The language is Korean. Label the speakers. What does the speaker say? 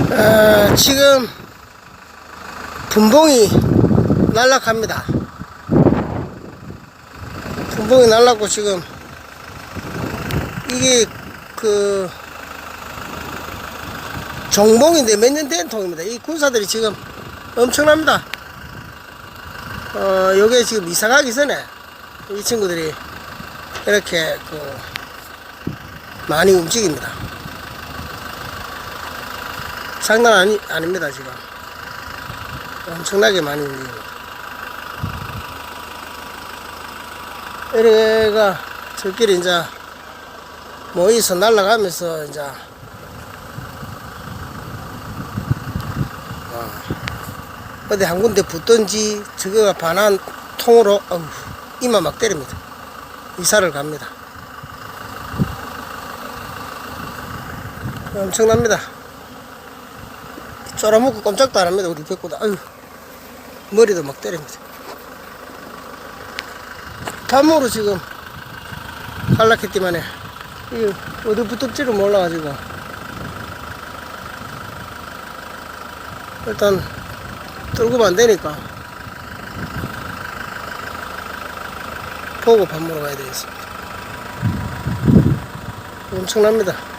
Speaker 1: 어, 지금 분봉이 날락합니다. 분봉이 날랐고 지금 이게 그 종봉인데 몇 년 된 통입니다. 이 군사들이 지금 엄청납니다. 어, 요게 지금 이사 가기 전에 이 친구들이 이렇게 그 많이 움직입니다. 장난 아니, 아닙니다, 지금. 엄청나게 많이 움직입니다. 이래가 저끼리 이제 모이서 날아가면서 이제 어, 어디 한 군데 붙든지 저거가 반한 통으로 어우, 이마 막 때립니다. 이사를 갑니다. 엄청납니다. 쫄아먹고 꼼짝도 안 합니다. 우리 백보다. 아유, 머리도 막 때립니다. 밤으로 지금 탈락했지만에 이게 어디 붙을지를 몰라가지고 일단 떨구면 안 되니까 보고 밥 먹으러 가야 되겠습니다. 엄청납니다.